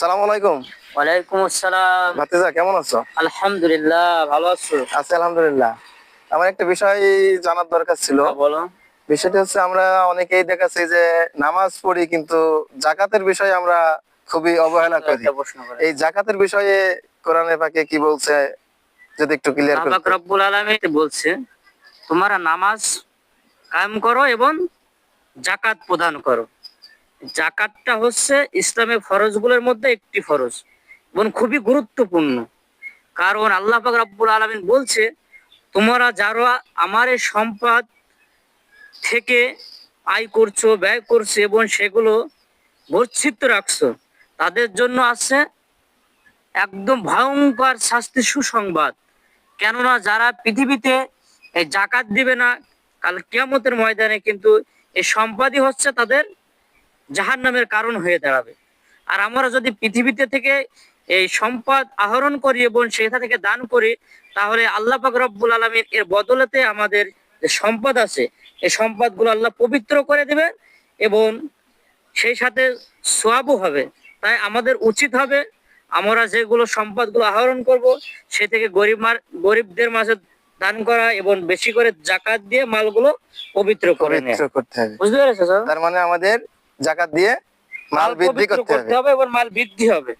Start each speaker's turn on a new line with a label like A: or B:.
A: সালাম আলাইকুম।
B: ওয়ালাইকুম আসসালাম।
A: ভাতিজা কেমন আছো?
B: আলহামদুলিল্লাহ ভালো আছো?
A: আছি আলহামদুলিল্লাহ। আমার একটা বিষয় জানার দরকার ছিল।
B: হ্যাঁ, বলো।
A: বিষয়টা হচ্ছে আমরা অনেকেই দেখাচ্ছি যে নামাজ পড়ি কিন্তু জাকাতের বিষয়ে আমরা খুবই অবহেলা করি। এই জাকাতের বিষয়ে কোরআনে পাকে কি বলছে যদি একটু ক্লিয়ার
B: আল্লাহ
A: করতে।
B: আলামিন বলছে তোমরা নামাজ কায়েম করো এবং জাকাত প্রদান করো। জাকাতটা হচ্ছে ইসলামের ফরজগুলোর মধ্যে একটি ফরজ। এবং খুবই গুরুত্বপূর্ণ। কারণ আল্লাহ পাক রব্বুল আলামিন বলছে, তোমরা যারা আমার সম্পদ থেকে আয় করছ, ব্যয় করছ এবং সেগুলো গচ্ছিত রাখছো, তাদের জন্য আছে একদম ভয়ঙ্কর শাস্তি সুসংবাদ। কেননা যারা পৃথিবীতে জাকাত দিবে না, কাল কিয়ামতের ময়দানে কিন্তু এই সম্পাদই হচ্ছে তাদের জাহান্নামের কারণ হয়ে দাঁড়াবে। আর আমরা যদি পৃথিবীতে থেকে এই সম্পদ আহরণ করি এবং সেটা থেকে দান করি তাহলে আল্লাহ পাক রব্বুল আলমীর এর বদলেতে আমাদের যে সম্পদ আছে এই সম্পদগুলো আল্লাহ পবিত্র করে দেবে এবং সেই সাথে সোয়াবও হবে। তাই আমাদের উচিত হবে আমরা যেগুলো সম্পদগুলো আহরণ করব সে থেকে গরিব মার- গরিবদের মাঝে দান করা এবং বেশি করে জাকাত দিয়ে মালগুলো পবিত্র করে
A: করতে হবে।
B: বুঝতে পেরেছ
A: তার মানে আমাদের জাকাত দিয়ে মাল বৃদ্ধি করতে হবে
B: এবার মাল বৃদ্ধি হবে।